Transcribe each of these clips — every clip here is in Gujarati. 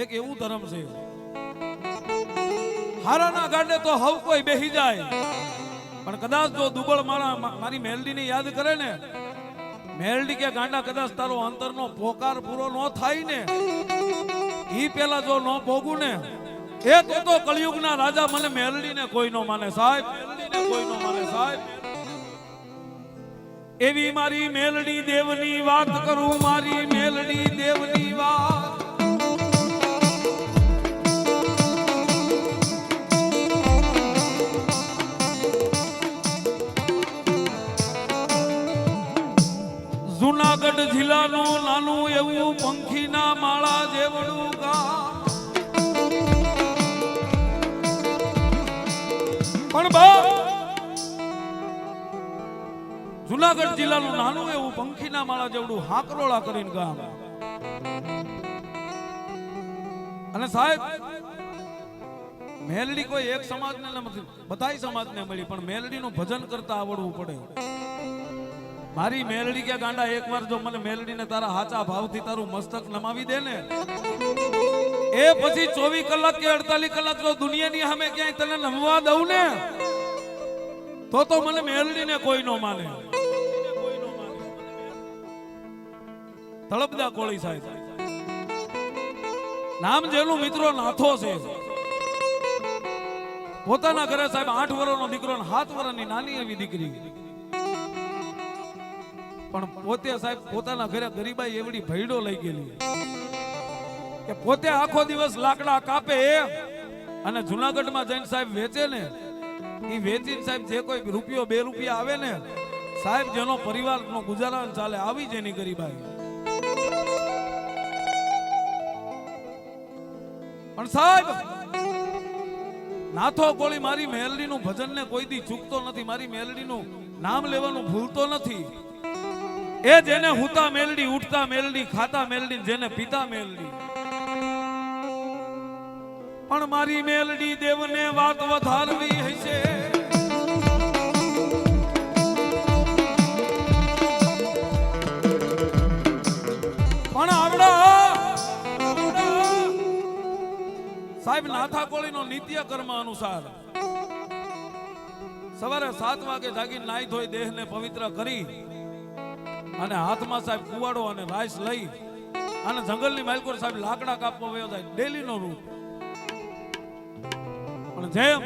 એક એવું ધર્મ છે. હારાના ગાડે તો હવ કોઈ બેહી જાય. પણ કદાચ જો દુબળ મારા મારી મેલડીને યાદ કરે ને, મેલડી કે ગાંડા કદાચ તારો અંતરનો પોકાર પૂરો ન થાય ને, ઈ પેલા જો ન ભોગું ને, એ તો તો કળિયુગના રાજા મને મેલડીને કોઈ નો માને સાહેબ, મેલડીને કોઈ નો માને સાહેબ. એવી મારી મેલડી દેવની વાત કરું, મારી મેલડી દેવની વાત. જુનાગઢ જિલ્લાનું નાનું એવું પંખીના માળા જેવડું ગામ પણ બા જુનાગઢ જિલ્લાનું નાનું એવું પંખીના માળા જેવડું હાકરોળા કરીને ગામ. અને સાહેબ, મેલડી કોઈ એક સમાજને નથી, બધાય સમાજને મળી, પણ મેલડીનું ભજન કરતા આવડવું પડે. મારી મેલડી કે, ગાંડા, એકવાર જો મને મેલડીને તારા હાચા ભાવથી તારું મસ્તક નમાવી દે ને, એ પછી ચોવીસ કલાક કે અડતાલીસ કલાક જો દુનિયાની સામે ક્યાંય તને નમવા દઉં ને, તો તો મને મેલડીને કોઈ નો માને. તળપદા કોળી સાહેબ. નામ જેનું મિત્રો નાથો છે. પોતાના ઘરે સાહેબ આઠ વર્ષનો દીકરો ને સાત વર્ષની નાની એવી દીકરી. પણ પોતે સાહેબ પોતાના ઘરે ગરીબાઈ એવડી ભયડો લઈ ગયેલી કે પોતે આખો દિવસ લાકડા કાપે અને જુનાગઢમાં જઈને સાહેબ વેચે ને એ વેચીને સાહેબ જે કોઈ રૂપિયો, બે રૂપિયા આવે ને, સાહેબ જેનો પરિવારનો ગુજારા ચાલે આવી જ એની ગરીબાઈ. પણ સાહેબ, નાથો કોળી મારી મેલડીનું ભજનને કોઈ દી ચૂકતો નથી, મારી મેલડીનું નામ લેવાનું ભૂલતો નથી. એ જેને હુતા મેલડી, ઉઠતા મેલડી, ખાતા મેલડી, જેને પીતા મેલડી પણ મારી મેલડી દેવને વાત વધારવી હશે પણ આવડા. સાહેબ નાથા કોળીનો નિત્ય કર્મ અનુસાર સવારે સાત વાગે જાગીને નાઈ ધોઈ દેહને પવિત્ર કરી અને હાથમાં સાહેબ કુવાડો અને રાઈસ લઈ અને જંગલની માલકોર સાહેબ લાકડા કાપવા વયો ડેલી નો રૂટ પણ જેમ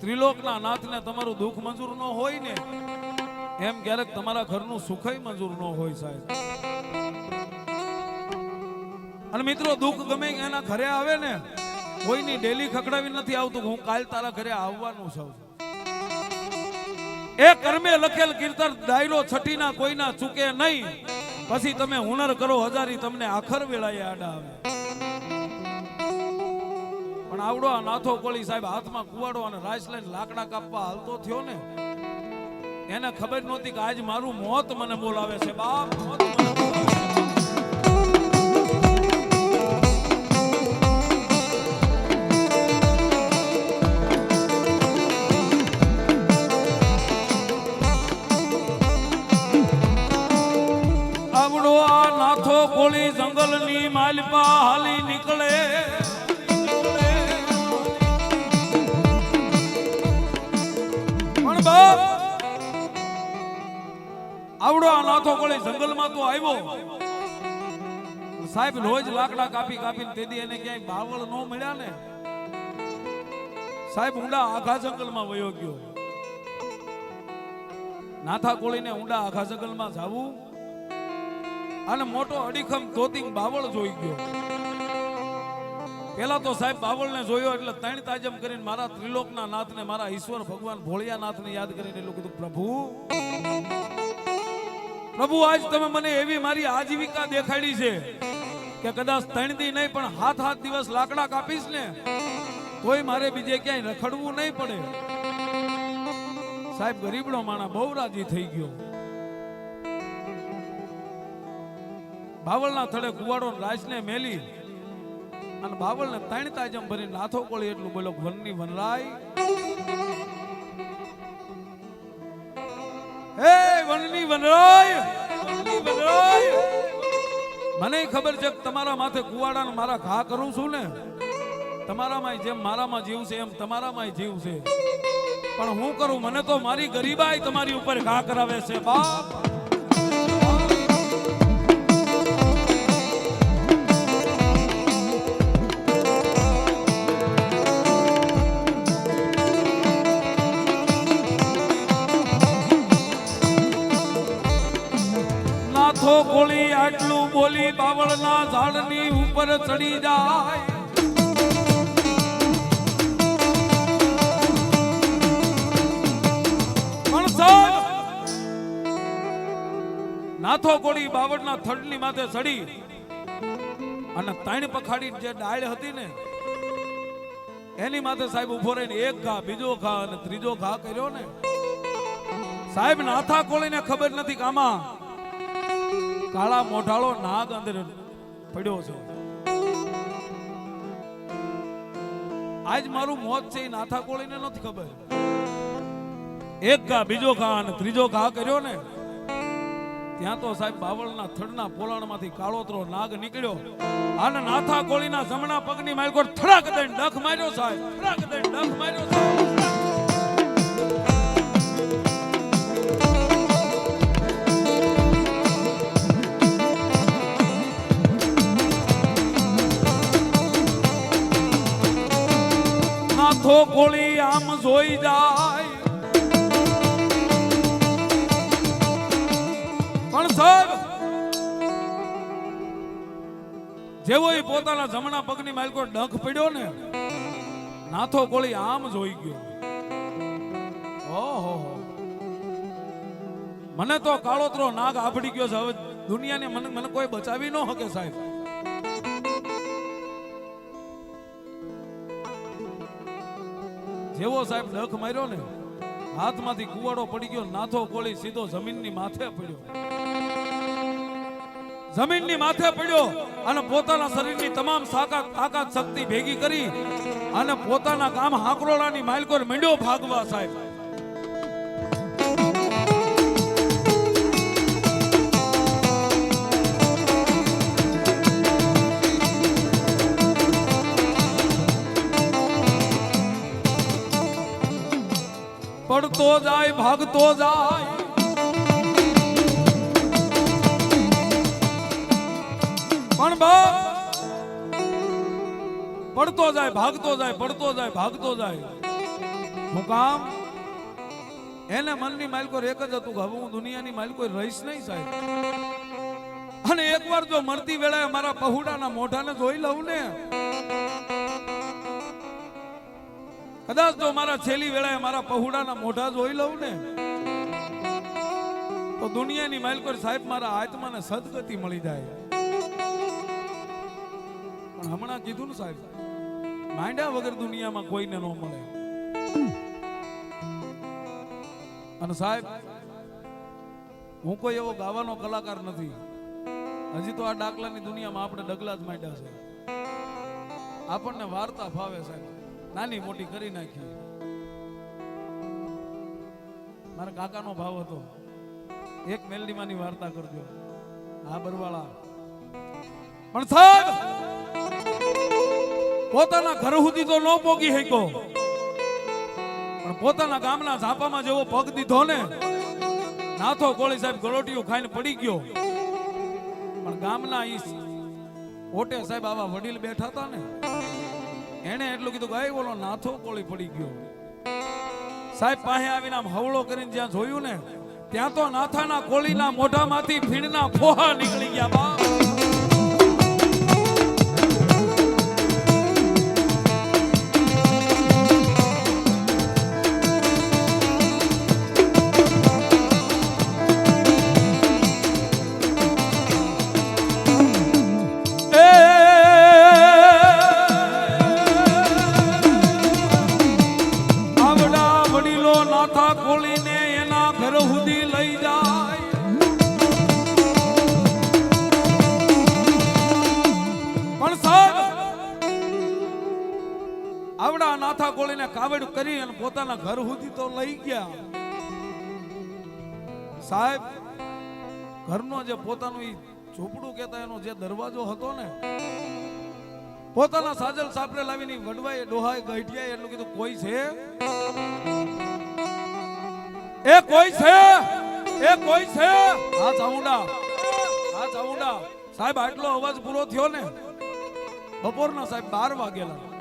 ત્રિલોકના નાથને તમારું દુઃખ મંજૂર ન હોય ને, એમ ક્યારેક તમારા ઘરનું સુખય મંજૂર ન હોય સાહેબ. અને મિત્રો, દુઃખ ગમે એના ઘરે આવે ને, કોઈની ડેલી ખકડાવી નથી આવતું હું કાલ તારા ઘરે આવવાનું છું. એ કર્મે લખેલ કીર્તન ડાયરો છઠ્ઠીના કોઈના ચૂકે નહીં. પછી તમે હુનર કરો, હજારી તમને આખર વેળાએ આડા આવે. પણ આવડો આ નાથો કોળી સાહેબ હાથમાં કુવાડો અને રાઈસ લઈને લાકડા કાપવા હાલતો થયો ને, એને ખબર નહોતી કે આજ મારું મોત મને બોલાવે છે. બાપ, મોત મને જંગલની માલપા હાલી નીકળે. પણ બાપ, આવડો આ નાથો કોળી જંગલમાં તો આવ્યો. સાહેબ રોજ લાકડા કાપી કાપીને તેથી એને ક્યાંય બાવળ ન મળ્યા ને. સાહેબ ઊંડા આખા જંગલમાં વયો ગયો. નાથા કોળીને ઊંડા આખા જંગલમાં જાવું. અને મોટો અડીખમ ધોતી બાવળ જોઈ ગયો. પેલા તો સાહેબ બાવળને જોયો એટલે ત્રણ તાજમ કરીને મારા ત્રિલોકના નાથને, મારા ઈશ્વર ભગવાન ભોળિયાનાથને યાદ કરીને એટલું કીધું, પ્રભુ પ્રભુ, આજ તમે મને એવી મારી આજીવિકા દેખાડી છે કે કદાચ ત્રણ દી નહીં, પણ હાથ હાથ દિવસ લાકડા કાપીશ ને, તોય મારે બીજે ક્યાંય રખડવું નહીં પડે. સાહેબ, ગરીબડો માણા બહુ રાજી થઈ ગયો. બાવળના થડે કુવાડો રાજને મેલી અને બાવળને ત્રણ તાજમ ભરી નાથો કોળી એટલું બોલો વનની વનરાય. હે વનની વનરાય વનરાય. મને ખબર છે કે તમારા માથે કુવાડા મારા ઘા કરું છું ને. તમારામાં જેમ મારામાં જીવ છે એમ તમારામાં જીવ છે. પણ હું કરું, મને તો મારી ગરીબાઈ તમારી ઉપર ઘા કરાવે છે, બાપ. બોલી બાવળના ઝાડની ઉપર ચડી જાય. નાથો કોળી બાવળના થડની માથે ચડી અને ત્રણ પખાડી જે ડાળ હતી ને, એની માથે સાહેબ ઊભો રહીને એક ઘા, બીજો ઘા અને ત્રીજો ઘા કર્યો ને. સાહેબ, નાથા કોળીને ખબર નથી કે કાળા મોઢાળો નાગ અંદર પડ્યો છે. આજ મારું મોત છે, એ નાથા કોળીને નથી ખબર. એક ઘા, બીજો ઘા અને ત્રીજો ઘા કર્યો ને, ત્યાં તો સાહેબ બાવળના થડના પોલાણમાંથી કાળોતરો નાગ નીકળ્યો. અને નાથા કોળીના જમણા પગની માલકોર થડાક દઈને ડખ માર્યો સાહેબ. થડાક દઈને ડખ માર્યો સાહેબ. નાથો કોળી આમ જોઈ જાય. પણ સાહેબ, જેવો એ પોતાના જમણા પગની માલકો ડંખ પડ્યો ને, નાથો કોળી આમ જોઈ ગયો. ઓહો. મને તો કાળોતરો નાગ આભડી ગયો છે. હવે દુનિયાને મને મને કોઈ બચાવી ન શકે સાહેબ. જેવો સાહેબ ડખ માર્યો ને, હાથમાંથી કુવાડો પડી ગયો, નાથો કોળી સીધો જમીનની માથે પડ્યો. જમીનની માથે પડ્યો અને પોતાના શરીરની તમામ તાકાત તાકાત, શક્તિ ભેગી કરી અને પોતાના કામ હાકરોળાની માલકોર મંડ્યો ભાગવા સાહેબ. પડતો જાય ભાગતો જાય. પણ પડતો જાય, ભાગતો જાય, પડતો જાય, ભાગતો જાય. હું કામ? એને મનની માલકો એક જ હતું કે હવે હું દુનિયાની માલકો રહીશ નહીં સાહેબ. અને એકવાર જો મરતી વેળાએ મારા પહુડાના મોઢાને જોઈ લઉં ને કદાચ જો મારા છેલ્લી વેળાએ મારા પહુડાના મોઢા જોઈ લઉં ને. તો દુનિયાની માલકોર સાહેબ મારા આત્માને સદગતિ મળી જાય. પણ હમણાં કીધું ને સાહેબ, માંડ્યા વગર દુનિયામાં કોઈને ન મળે. અને સાહેબ, હું કોઈ એવો ગાવાનો કલાકાર નથી. હજી તો આ ડાકલાની દુનિયામાં આપણે ડગલા જ માંડ્યા છે. આપણને વાર્તા ફાવે સાહેબ. નાની મોટી કરી નાખી. મારા કાકાનો ભાવ હતો. એક મેલડીમાંની વાર્તા કરજો. હા, બરવાળા. પણ સાહેબ, પોતાના ઘર સુધી તો ન પોગી શક્યો. પણ પોતાના ગામના ઝાપામાં જેવો પગ દીધો ને, નાથો કોળી સાહેબ ગળોટીઓ ખાઈને પડી ગયો. પણ ગામના ઈ ઓટે સાહેબ આવા વડીલ બેઠા હતા ને એને એટલું કીધું ગાય બોલો નાથો કોળી પડી ગયો. સાહેબ, પાસે આવીને આમ હવળો કરીને જ્યાં જોયું ને, ત્યાં તો નાથાના કોળીના મોઢામાંથી ફીણના ફોહા નીકળી ગયા બા ઘર સુધી તો લઈ ગયા. સાહેબ, ઘરનો જે પોતાનું ઝૂંપડું કહેતા એનો જે દરવાજો હતો ને, પોતાના સાજલ સાપરે લાવીને વડવાય ડોહાય ગઈઢિયાએ એટલું કીધું, કોઈ છે? એ કોઈ છે? એ કોઈ છે? હા, ચામુંડા. હા, ચામુંડા. સાહેબ, આટલો અવાજ પૂરો થયો ને? બપોરના, સાહેબ, બાર વાગેલા.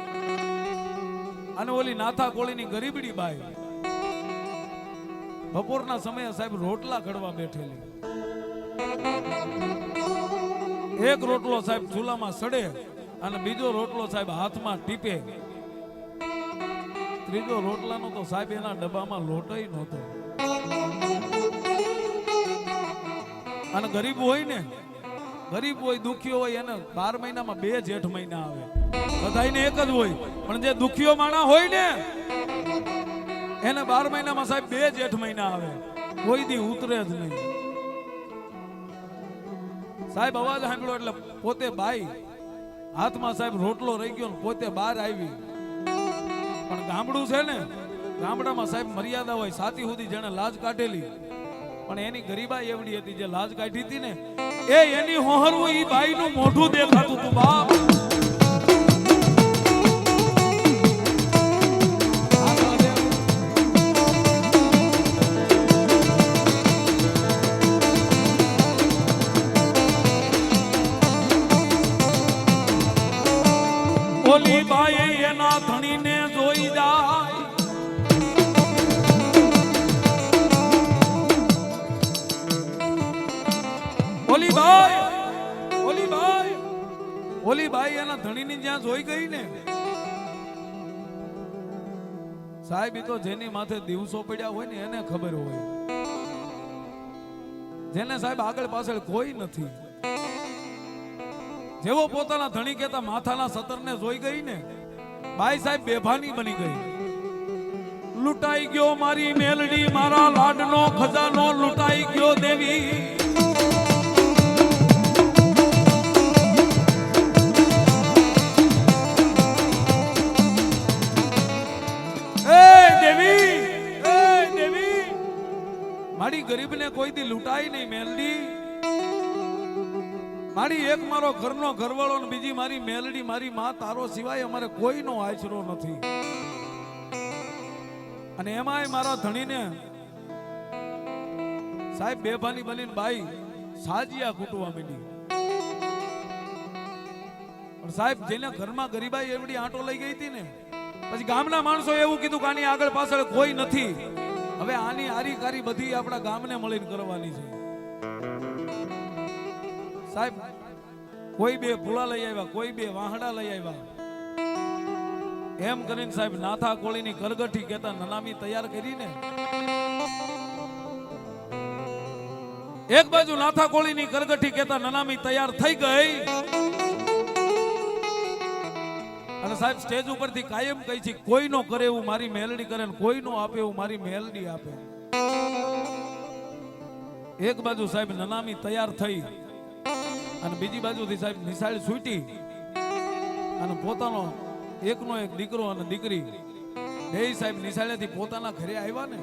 અને ઓલી નાથા કોળીની ગરીબડી બાઈ. બપોરના સમયે સાહેબ રોટલા ઘડવા બેઠેલી. એક રોટલો સાહેબ ચૂલામાં સડે અને બીજો રોટલો સાહેબ હાથમાં ટીપે. ત્રીજો રોટલાનો તો સાહેબ એના ડબ્બામાં લોટય નહોતો. અને ગરીબ હોય ને, ગરીબ હોય, દુખી હોય, એને બાર મહિનામાં બે જેઠ મહિના આવે. બધાયને એક જ હોય. પણ જે દુખીઓ માણા હોય ને, એને બાર મહિનામાં સાહેબ બે જેઠ મહિના આવે. કોઈ દી ઉતરે જ નહીં. સાહેબ, અવાજ સાંભળ્યો એટલે પોતે ભાઈ હાથમાં સાહેબ રોટલો રહી ગયો પોતે બહાર આવી. પણ ગામડું છે ને, ગામડામાં સાહેબ મર્યાદા હોય. સાચી સુધી જેને લાજ કાઢેલી. પણ એની ગરીબા એવડી હતી જે લાજ કાઢી હતી ને, એ એની હોહરવું ભાઈ નું મોઢું દેખાતું હતું, બાપ. સાહેબ તો જેની માથે દિવસો પડ્યા હોય ને એને ખબર હોય. જેને સાહેબ આગળ પાછળ કોઈ નથી. જેવો પોતાના ધણી કહેતા માથાના સતરને જોઈ ગઈ ને બાઈ સાહેબ બેભાની બની ગઈ. લૂંટાઈ ગયો મારી મેલડી, મારા લાડનો ખજાનો મારી એક મારો ઘરનો ઘરવાળો ને બીજી મારી મેલડી, મારી માં, તારો સિવાય અમારે કોઈનો આશરો નથી. અને એમાંય મારા ધણીને સાહેબ બેભાની બનીને બાઈ સાજિયા કૂટવા માંડી. સાહેબ, જેને ઘરમાં ગરીબાઈ એવડી આંટો લઈ ગઈ હતી ને, પછી ગામના માણસો એવું કીધું કે આની આગળ પાછળ કોઈ નથી. હવે આની આરી કારી બધી આપણા ગામને મળીને કરવાની છે. સાહેબ, કોઈ બે ફૂલા લઈ આવ્યા, કોઈ બે વાહડા લઈ આવ્યા. એમ કરીને સાહેબ નાથા કોળીની કરગઠી કહેતા નનામી તૈયાર કરીને એક બાજુ નાથા કોળીની કરગઠી કહેતા નનામી તૈયાર થઈ ગઈ. અને સાહેબ સ્ટેજ ઉપરથી કાયમ કહી છે, કોઈનો કરે એવું મારી મેલડી કરે ને કોઈનો આપે એવું મારી મેલડી આપે. એક બાજુ સાહેબ નનામી તૈયાર થઈ. અને બીજી બાજુથી સાહેબ નિશાળ છૂટી. અને પોતાનો એકનો એક દીકરો અને દીકરી. બે સાહેબ નિશાળેથી પોતાના ઘરે આવ્યા ને.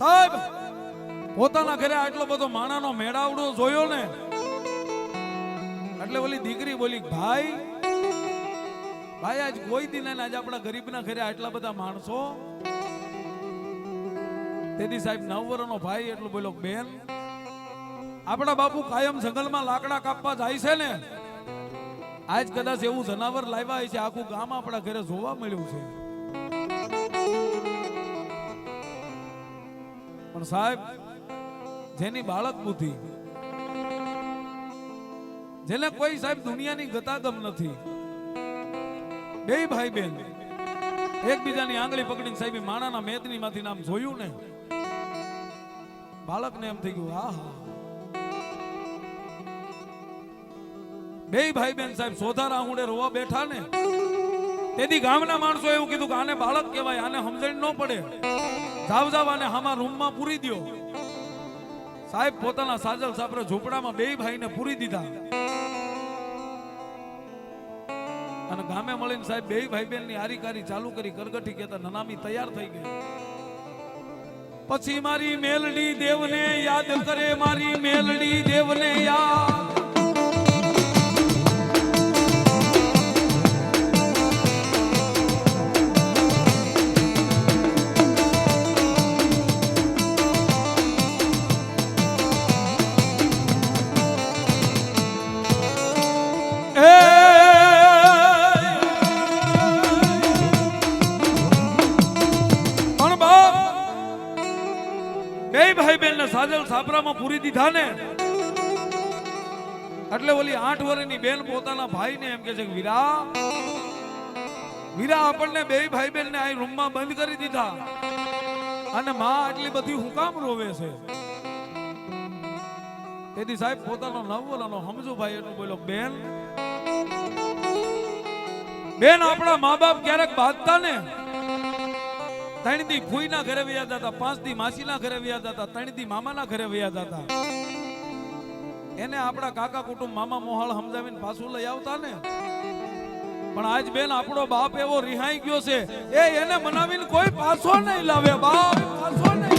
સાહેબ, પોતાના ઘરે આટલો બધો માણાનો મેળાવડો જોયો ને. એટલે ઓલી દીકરી બોલી, ભાઈ ભાઈ, આજ કોઈ દિન આજ આપણા ગરીબના ઘરે આટલા બધા માણસો. તેથી સાહેબ નવ વર્ષનો ભાઈ એટલું બોલ્યો, બેન આપણા બાપુ કાયમ જંગલમાં લાકડા કાપવા જાય છે ને. આજ કદાચ એવું જનાવર લાવ્યા છે, આખું ગામ આપણા ઘરે જોવા મળ્યું છે. પણ સાહેબ, જેની બાળક બુદ્ધિ, જેને કોઈ સાહેબ દુનિયાની ગતાગમ નથી. બે ભાઈ બેન, એકબીજાની આંગળી પકડીને સાહેબ માણાના મેદની માંથી નામ જોયું ને. બાળકને એમ થઈ ગયું, આહા. બે ભાઈ બેન સાહેબ સોધારા આંગુડે રોવા બેઠા ને, તેથી ગામના માણસો એવું કીધું કે આને બાળક કહેવાય, આને સમજણ ન પડે. જાવ જાવ આને હામાં રૂમમાં પૂરી દો સાહેબ પોતાના સાજલ સાપરે ઝૂંપડામાં બે ભાઈને પૂરી દીધા. અને ગામે મળીને સાહેબ બે ભાઈ બેનની હારી ચાલુ કરી કરગઠી કેતા નનામી તૈયાર થઈ ગઈ. પછી મારી મેલડી દેવને યાદ કરે, મારી મેલડી દેવને યાદ ભાઈ બેન સાપરામાં પૂરી દીધા ને? એટલે ઓલી આઠ વર્ષની બેન પોતાના ભાઈને એમ કે છે વીરા વીરા આપણને બે ભાઈ બેન ને આ રૂમમાં બંધ કરી દીધા. અને માં આટલી બધી હું કામ રોવે છે? તેથી સાહેબ પોતાનો નવવલાનો સમજો ભાઈ એટલું બોલો બેન બેન, આપણા મા બાપ ક્યારેક બાંધતા ને? ત્રણ દી ફૂઈના ઘરે વ્યા જતા પાંચ દી માસીના ઘરે વ્યા જતા ત્રણ દી મામાના ઘરે વ્યા જતા. એને આપણા કાકા કુટુંબ મામા મોહાળ સમજાવીને પાછું લઈ આવતા ને. પણ આજ બેન આપણો બાપ એવો રિહાઈ ગયો છે. એ એને મનાવીને કોઈ પાછો નહીં લાવે બાપ પાછો નહીં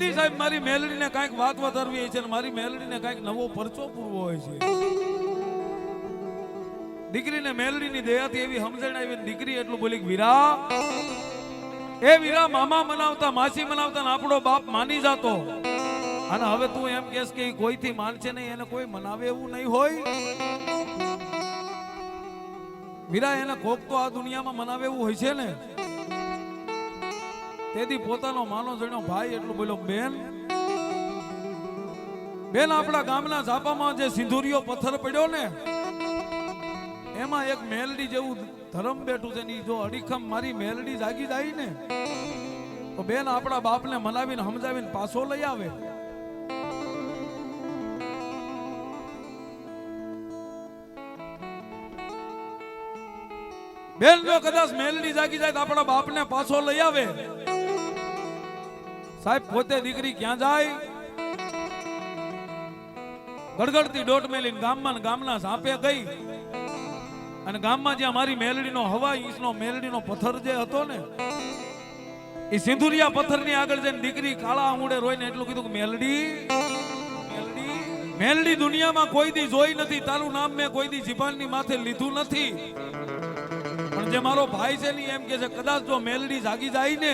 તેથી સાહેબ, મારી મેલડીને કાંઈક વાત વધારવી છે મારી મેલડીને કાંઈક નવો પરચો પૂરવો હોય છે. દીકરીને મેલડીની દયાથી એવી સમજણ આવી દીકરી એટલું બોલી વીરા, એ વીરા મામા મનાવતા, માસી મનાવતા આપણો બાપ માની જાતો. અને હવે તું એમ કેસ કે કોઈથી માનશે નહીં, એને કોઈ મનાવે એવું નહીં હોય. વીરા એને કોક તો આ દુનિયામાં મનાવે એવું હોય છે ને. તેથી પોતાનો માનો જણ્યો, ભાઈ, એટલું બોલ્યો બેન. બેન, આપણા ગામના ઝાપામાં જે સિંધુરીયો પથ્થર પડ્યો ને, એમાં એક મેલડી જેવું ધરમ બેઠું છે જો અડીખમ મારી મેલડી જાગી જાય ને, તો બેન, આપણા બાપને મનાવીને સમજાવીને પાછો લઈ આવે. બેન, જો કદાચ મેલડી જાગી જાય તો આપણા બાપને પાછો લઈ આવે. સાહેબ, પોતે દીકરી ક્યાં જાય? ગડગડતી દોટ મેલી ગામમાં ગામના સાપે ગઈ. અને ગામમાં જ્યાં મારી મેલડીનો હવા, ઈસનો મેલડીનો પથ્થર જે હતો ને, એ સિંધુરિયા પથ્થરની આગળ જઈને દીકરી કાળા આંગુડે રોઈને એટલું કીધું કે, મેલડી મેલડી મેલડી દુનિયામાં કોઈ દી જોઈ નથી. તારું નામ મેં કોઈ દી જીભાનની માથે લીધું નથી. પણ જે મારો ભાઈ છે ને એમ કે છે, કદાચ જો મેલડી જાગી જાય ને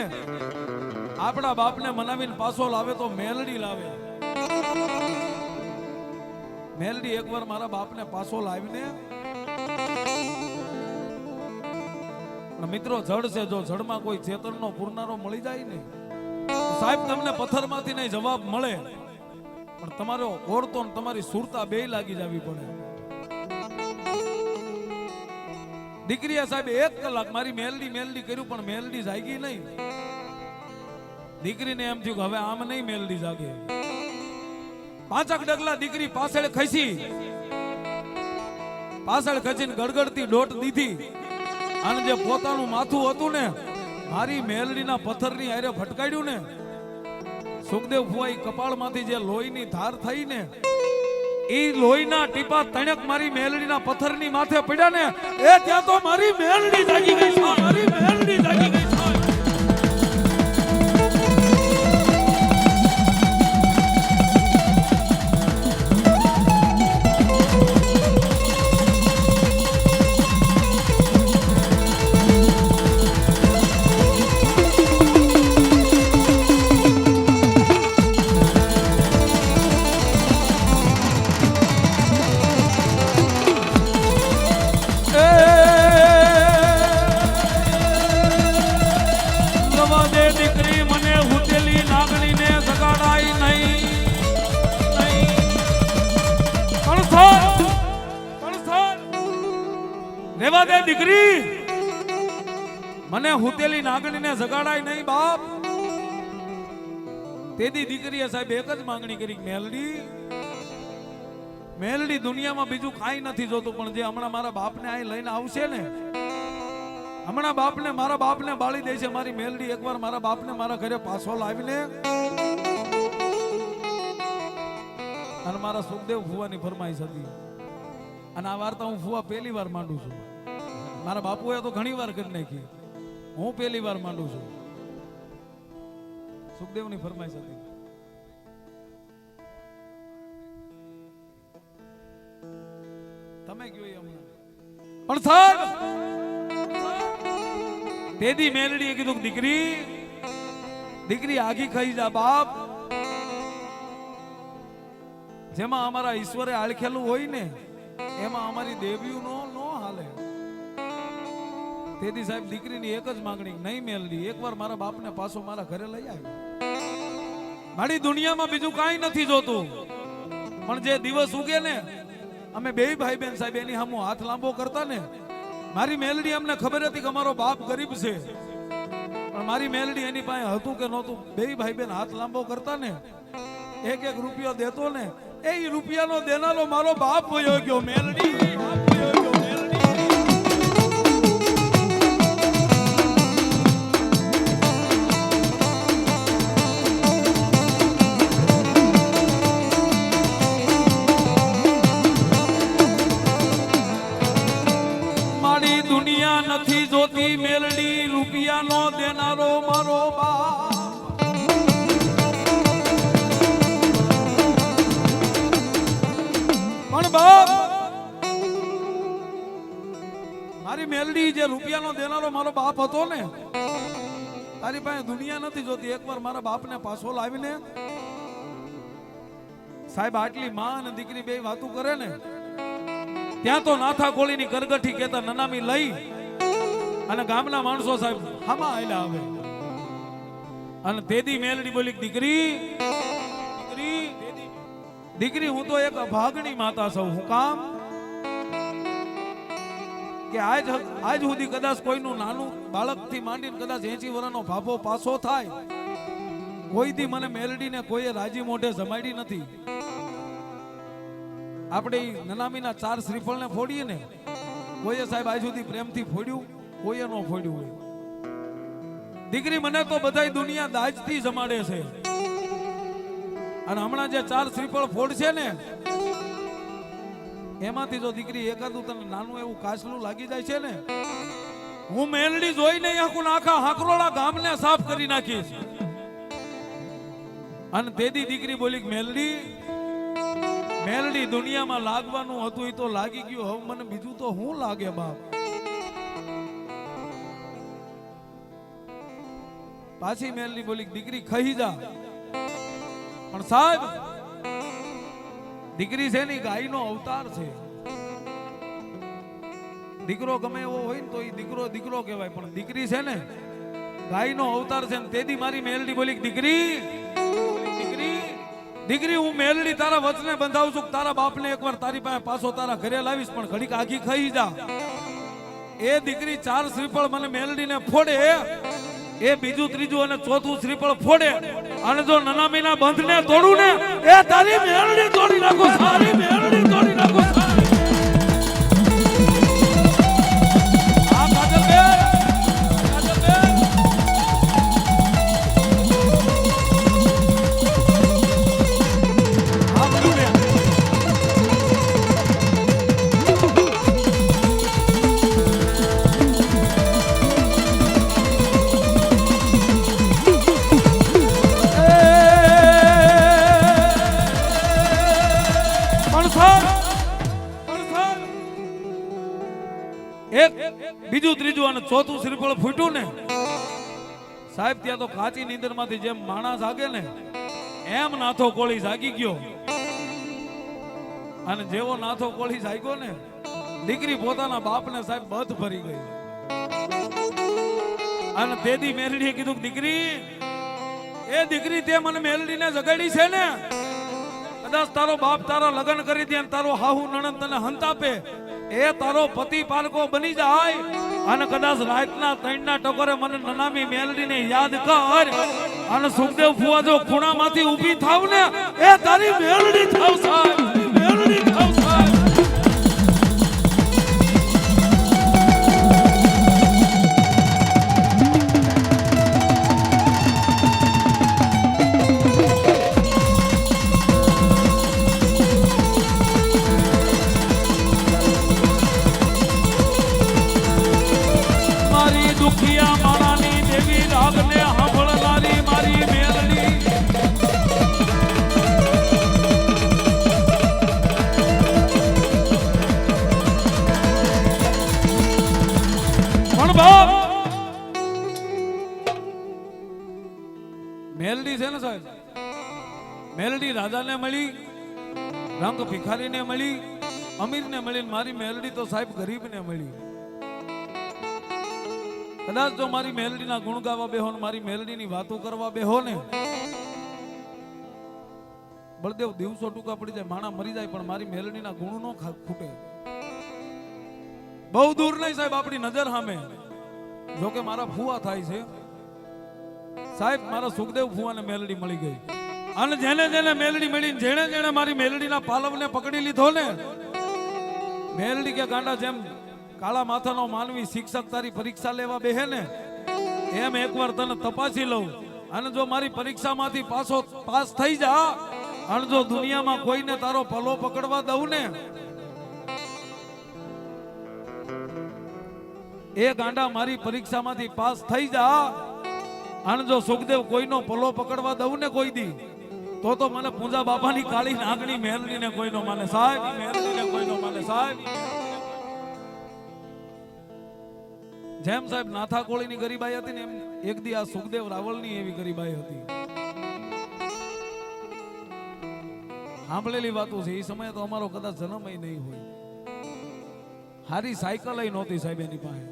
આપણા બાપને મનાવીને પાછો લાવે તો મેલડી લાવે. મેલડી એકવાર મારા બાપને પાછો લાવીને મિત્રો, જડ છે, જો જડમાં કોઈ ચેતનનો પૂરનારો મળી જાય ને સાહેબ તમને પથ્થરમાંથી નહીં જવાબ મળે. પણ તમારો ઓળતો ને તમારી સુરતા બે લાગી જવી પડે. દીકરીએ સાહેબ એક કલાક મારી મેલડી મેલડી કર્યું, પણ મેલડી જાગી નહીં. દીકરીને એમ થયું હવે આમ નહીં મેલડી જાગે. પાંચક ડગલા દીકરી પાછળ ખસી. પાછળ ખસીને ગડગડતી ડોટ દીધી. અને જે પોતાનું માથું હતું ને, મારી મેલડીના પથ્થરની આરે ફટકાડ્યું ને, સુખદેવ ફુવાઈ કપાળમાંથી જે લોહીની ધાર થઈ ને એ લોહીના ટીપા તણક મારી મેલડીના પથ્થરની માથે પડ્યા ને, એ ત્યાં તો મારી મેલડી જાગી ગઈ મારી મેલડી જાગી ગઈ દીકરી, મને હુતેલી નાગણીને જગાડાય નહીં! રેવા દીકરી. મને હુતેલી નાગણીને જગાડાય નહીં, બાપ. તેદી દીકરીએ સાહેબ એક જ માંગણી કરી, મેલડી. મેલડી દુનિયામાં બીજું કાંઈ નથી જોતું, પણ જે હમણાં મારા બાપને અહીં લઈને આવશે ને હમણાં બાપને, મારા બાપને બાળી દે છે, મારી મેલડી એકવાર મારા બાપને મારા ઘરે પાછો લાવીને. અને મારા સુખદેવ ફુવાની ફરમાઈશ હતી. અને આ વાર્તા હું ફુવા પહેલી વાર માંડું છું. મારા બાપુએ તો ઘણી વાર કરી નાખી. હું પહેલી વાર માંડું છું. સુખદેવની ફરમાઈશ હતી. તમે કયો હમણાં? પણ સાહેબ તેદી મેલડીએ કીધું દીકરી દીકરી આગી ખાઈ જા બાપ. જેમાં અમારા ઈશ્વરે આળખેલું હોય ને, એમાં અમારી દેવીઓ નો નો હાલે. તેથી સાહેબ દીકરીની એક જ માંગણી, નહીં મેલડી, એકવાર મારા બાપને પાછો મારા ઘરે લઈ આવ્યો. મારી દુનિયામાં બીજું કાંઈ નથી જોતું. પણ જે દિવસ ઉગે ને, અમે બે ભાઈ બેન સાહેબ એની સામું હાથ લાંબો કરતા ને મારી મેલડી અમને ખબર હતી કે અમારો બાપ ગરીબ છે. પણ મારી મેલડી એની પાસે હતું કે નહોતું? બે ભાઈ બેન હાથ લાંબો કરતા ને એક એક રૂપિયો દેતો ને, એ રૂપિયાનો દેનારો મારો બાપ વયો ગયો, મેલડી. મારી મેલડી જે રૂપિયાનો દેનારો મારો બાપ હતો ને, તારી પાસે દુનિયા નથી જોતી. એકવાર મારા બાપને પાછો લાવીને, સાહેબ, આટલી માં અને દીકરી બે વાતું કરે ને, ત્યાં તો નાથા કોળીની કરગઠી કેતા નનામી લઈ અને ગામના માણસો સાહેબ હામાં આયલા આવે. અને તેદી મેલડી બોલી, દીકરી દીકરી દીકરી, હું તો એક અભાગણી માતા છું. હું કામ કે આજ આજ સુધી કદાચ કોઈનું નાનું બાળકથી માંડીને કદાચ એસી વર્ષનો ભાભો પાછો થાય કોઈ દી મને મેલડીને કોઈએ રાજી મોઢે જમાડી નથી. આપણે નનામીના ચાર શ્રીફળને ફોડીએ ને, કોઈએ સાહેબ આજ સુધી પ્રેમથી ફોડ્યું, કોઈએ ન ફોડ્યું હોય. દીકરી મને તો બધાય દુનિયા દાજથી જમાડે છે. અને હમણાં જે ચાર શ્રીફળ ફોડશે ને એમાંથી જો દીકરી એકાદું તને નાનું એવું કાચલું લાગી જાય છે ને, હું મેલડી જોઈને આખું આખા હાકરોળા ગામને સાફ કરી નાખીશ. અને તેદી દીકરી બોલી મેલડી મેલડી, દુનિયામાં લાગવાનું હતું એ તો લાગી ગયું. હવે મને બીજું તો હું લાગે બાપ? પાછી મેલડી બોલી દીકરી ખહી જા. પણ સાહેબ દીકરી છે ને ગાયનો અવતાર છે. દીકરો ગમે એવો હોય ને તો એ દીકરો દીકરો કહેવાય. પણ દીકરી છે ને, ગાયનો અવતાર છે ને તેથી મારી મેલડી બોલી દીકરી દીકરી દીકરી, હું મેલડી તારા વચને બંધાવું છું તારા બાપને એકવાર તારી પાસે પાછો તારા ઘરે લાવીશ, પણ ઘડીક આખી ખાઈ જા. એ દીકરી ચાર શ્રીફળ મને મેલડીને ફોડે, એ બીજું ત્રીજું અને ચોથું શ્રીફળ ફોડે. અને જો નનામીના બંધને તોડું ને એ તારી ને તોડી નાખું સારી મેલડી એક, બીજું, ત્રીજું અને ચોથું શ્રીફળ ફૂટ્યું ને, સાહેબ, ત્યાં તો કાચી નીંદરમાંથી જેમ માણસ આગે ને, એમ નાથો કોળી જાગી ગયો. અને જેવો નાથો કોળી જાગ્યો ને, દીકરી પોતાના બાપને સાહેબ બધ ભરી ગઈ. અને તેદી મેલડીએ કીધું દીકરી, એ દીકરી તે મને મેલડીને જગાડી છે ને. કદાચ તારો બાપ તારા લગ્ન કરી દે તારો હાહુ નણંદ તને હંતાપે. એ તારો પતિ પાલકો બની જાય. અને કદાચ રાતના ત્રણના ટકોરે મને નનામી મેલડીને યાદ કર. અને સુખદેવ ફુવા જો ખૂણામાંથી ઊભી થાવ ને એ તારી મેલડી થાવ સાહેબ. મળી, રંગ ભિખારીને મળી, અમીરને મળી મારી મેલડી તો સાહેબ ગરીબને મળી. કદાચ જો મારી મેલડીના ગુણ ગાવા બેહો મારી મેલડીની વાતો કરવા બેહો ને, બળદેવ દિવસો ટૂંકા પડી જાય, માણા મરી જાય, પણ મારી મેલડીના ગુણ નો ખૂટે. બહુ દૂર નહીં સાહેબ આપણી નજર સામે. જોકે મારા ફુવા થાય છે. સાહેબ, મારા સુખદેવ ફુવાને મેલડી મળી ગઈ. અને જેને જેને મેલડી મળી જેણે જેણે મારી મેલડીના પાલવને પકડી લીધો ને, મેલડી કે ગાંડા જેમ કાળા માથાનો માનવી શિક્ષક તારી પરીક્ષા લેવા બેહે ને, એમ એકવાર તને તપાસી લઉં. અને જો મારી પરીક્ષામાંથી પાછો પાસ થઈ જા, અને જો દુનિયામાં કોઈને તારો પલો પકડવા દઉં ને, એ ગાંડા મારી પરીક્ષામાંથી પાસ થઈ જા. અને જો સુખદેવ કોઈનો પલો પકડવા દઉં ને કોઈ દી તો તો મને પૂજા બાપાની કાળી નાગણી મેલડીને કોઈનો માને સાહેબ મેલડીને કોઈનો માને સાહેબ. જેમ સાહેબ નાથા કોળીની ગરીબાઈ હતી ને એમ એક દી આ સુખદેવ રાવળની એવી ગરીબાઈ હતી. સાંભળેલી વાતો છે, એ સમયે તો અમારો કદાચ જન્મ નહીં હોય. હારી સાયકલ નહોતી સાહેબ એની પાસે.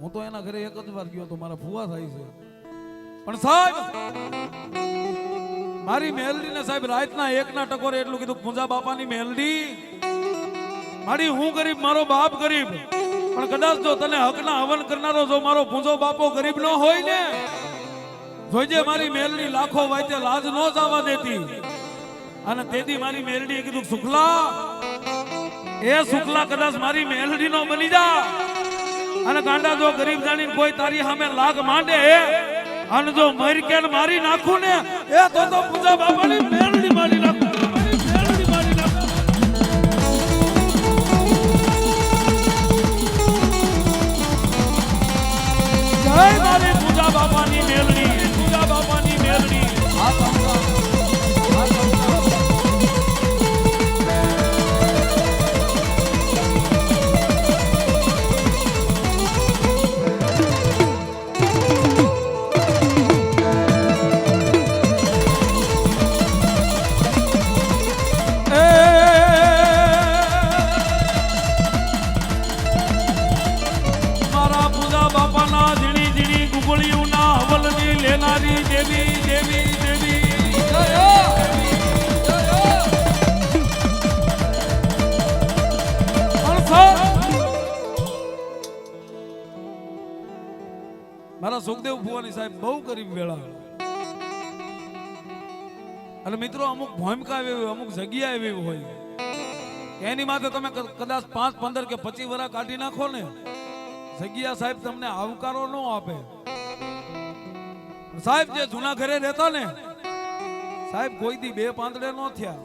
હું તો એના ઘરે એક જ વાર ગયો તો મારા ફુવા થાય છે. પણ સાહેબ, મારી મેલડીને સાહેબ રાતના એકના ટકોરે એટલું કીધું પૂંજા બાપાની મેલડી, મારી હું ગરીબ, મારો બાપ ગરીબ. પણ કદાચ જો તને હકના હવન કરનારો જો મારો પૂંજો બાપો ગરીબ ન હોય ને, જોજે મારી મેલડી લાખો વાતે લાજ ન જવા દેતી. અને તેથી મારી મેલડીએ કીધું સુખલા, એ સુખલા કદાચ મારી મેલડી નો બની જા. અને ગાંડા જો ગરીબ જાણીને કોઈ તારી સામે લાગ માંડે અને જો મરી કે મારી નાખું ને, એ તો તો પૂજા બાપાની મેલડી મારી નાખું. જય મારી પૂજા બાપાની મેલડી પૂજા આ તમતા આ સાહેબ બહુ ગરીબ વેળા. અને મિત્રો અમુક ભૂમિકા એવી હોય, અમુક જગ્યા એવી હોય. એની માથે તમે કદાચ પાંચ પંદર કે પચીસ વર્ષ કાઢી નાખો ને જગ્યા સાહેબ તમને આવકારો ન આપે. સાહેબ જે જૂના ઘરે રહેતા ને સાહેબ કોઈ દી બે પાંદડે ન થયા.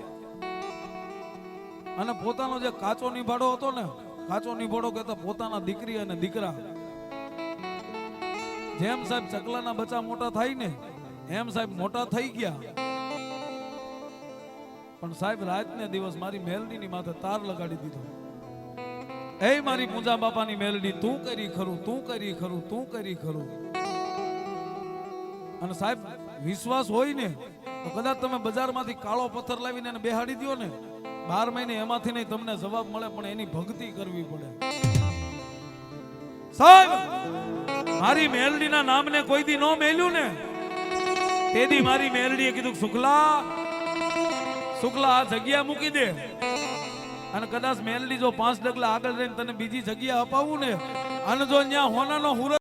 અને પોતાનો જે કાચો નિભાડો હતો ને કાચો નિભાડો કહેતા પોતાના દીકરી અને દીકરા. જેમ સાહેબ ચકલાના બચ્ચા મોટા થાય ને, એમ સાહેબ મોટા થઈ ગયા. પણ સાહેબ રાતને દિવસ મારી મેલડીની માથે તાર લગાડી દીધો. એ મારી પૂજા બાપાની મેલડી, તું કરી ખરું, તું કરી ખરું, તું કરી ખરું. અને સાહેબ, વિશ્વાસ હોય ને, તો કદાચ તમે બજારમાંથી કાળો પથ્થર લાવીને એને બેહાડી દ્યો ને, બાર મહિને એમાંથી નહીં તમને જવાબ મળે, પણ એની ભક્તિ કરવી પડે. સાહેબ મારી મેલડીના નામને કોઈ દી ન મેલ્યું ને? તેદી મારી મેલડીએ કીધું શુક્લા શુક્લા આ જગ્યા મૂકી દે. અને કદાચ મેલડી જો પાંચ ડગલા આગળ રહીને તને બીજી જગ્યા અપાવું ને, અને જો અહીંયા હોનાનો હુરત